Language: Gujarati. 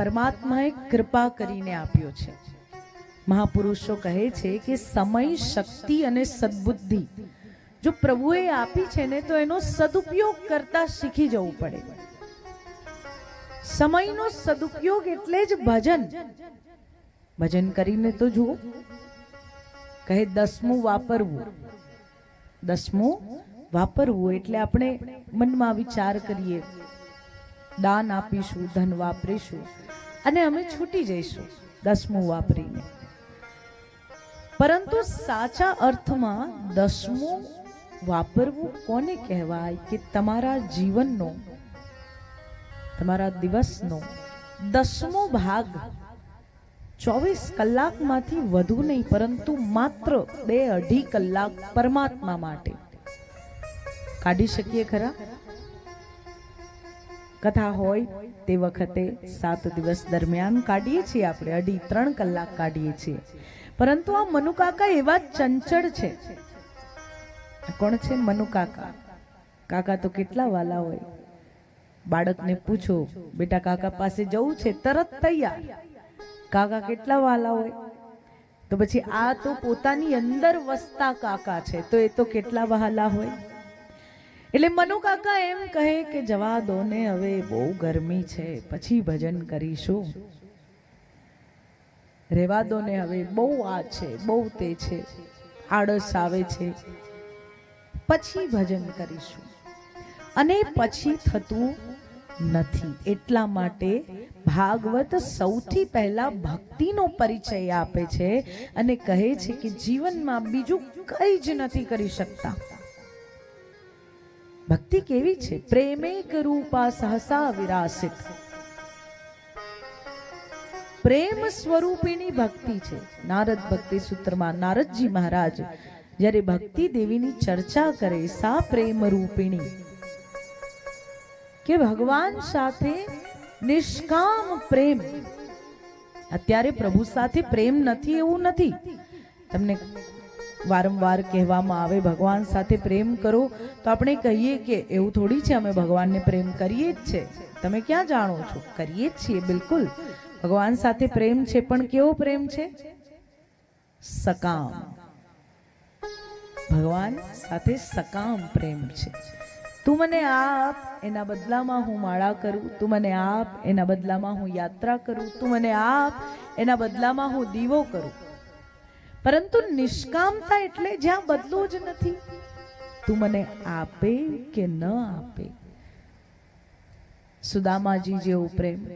પરમાત્માએ કૃપા કરીને આપ્યો છે. મહાપુરુષો કહે છે કે સમય, શક્તિ અને સદબુદ્ધિ. જો પ્રભુએ આપી છે ને, તો એનો સદુપયોગ કરતા શીખી જવું પડે. સમયનો સદુપયોગ એટલે જ ભજન. ભજન કરીને તો જુઓ. કહે દસમું વાપરવું. દસમું વાપરવું એટલે આપણે મનમાં વિચાર કરીએ. દાન આપીશું, ધન વાપરીશું અને અમે છૂટી જઈશું દસમું વાપરીને. પરંતુ સાચા અર્થમાં દસમું વાપરવું કોને કહેવાય કે તમારા જીવનનો, તમારા દિવસનો? દસમો ભાગ ચોવીસ કલાકમાંથી વધુ નહીં, પરંતુ માત્ર બે અઢી કલાક પરમાત્મા માટે. કાઢી શકીએ ખરા? કથા હોય તે વખતે સાત દિવસ દરમિયાન કાઢીએ છીએ આપણે. અઢી, ત્રણ કલાક કાઢીએ છીએ. પરંતુ આ મનુકાકા એવા ચંચળ છે. કોણ છે મનુકાકા કાકા તો કેટલા વાલા હોય. બાળકને પૂછો, બેટા, કાકા પાસે જવું છે? તરત તૈયાર. કાકા કેટલા વાલા હોય. તો પછી આ તો પોતાની અંદર વસતા કાકા છે. તો એ તો કેટલા વહાલા હોય? એટલે મનુ કાકા એમ કહે કે જવા દો ને હવે બહુ ગરમી છે, પછી ભજન કરીશું. રેવા દો ને હવે બહુ આ છે, બહુ તે છે, આળસ આવે છે. પછી ભજન કરીશું. અને પછી થતું નથી, એટલા માટે ભાગવત સૌથી પહેલા ભક્તિનો પરિચય આપે છે અને કહે છે કે જીવનમાં બીજું કંઈ જ નથી કરી શકતા. ભક્તિ કેવી છે? પ્રેમે રૂપા સહસા વિરાસિત. પ્રેમ સ્વરૂપીની ભક્તિ છે. નારદ ભક્તિ સૂત્રમાં નારદજી મહારાજ જ્યારે ભક્તિ દેવીની ચર્ચા કરે સા પ્રેમ રૂપિણી. કે ભગવાન સાથે નિષ્કામ પ્રેમ. અત્યારે પ્રભુ સાથે પ્રેમ નથી, એવું નથી. તમને વારંવાર કહેવામાં આવે, ભગવાન સાથે પ્રેમ કરો, તો આપણે કહીએ કે એવું થોડી છે, અમે ભગવાનને પ્રેમ કરીએ જ છે. તમે ક્યાં જાણો છો? કરીએ જ છીએ, બિલકુલ. ભગવાન સાથે પ્રેમ છે, પણ કેવો પ્રેમ છે? સકામ. ભગવાન સાથે સકામ પ્રેમ છે. તું મને આપ, એના બદલામાં હું માળા કરું. તું મને આપ, એના બદલામાં હું યાત્રા કરું. તું મને આપ, એના બદલામાં હું દીવો કરું. પરંતુ નિષ્કામતા એટલે જ્યાં બદલું જ નથી. તું મને આપે કે ન આપે? સુદામાજી જેવો પ્રેમ.